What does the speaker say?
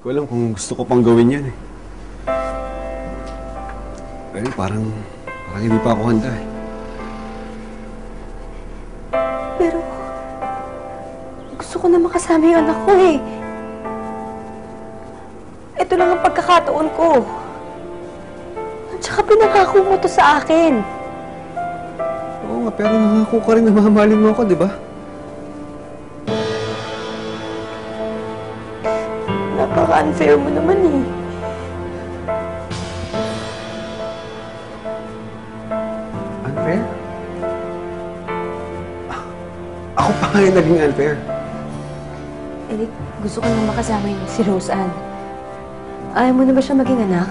ko alam kung gusto ko pang gawin yan eh. Pero parang, parang hindi pa ako handa eh. Pero, gusto ko na makasama yung anak ko eh. Ito lang ang pagkakataon ko. At saka pinangako mo to sa akin. Oo nga, pero nangako ka rin na mamahalin mo ako, di ba? Napaka-unfair mo naman eh. Unfair? Ah, Ako pa nga yung naging unfair. Eric, gusto ko na makasama yung si Rose Ann. Ayaw mo na ba siya maging anak?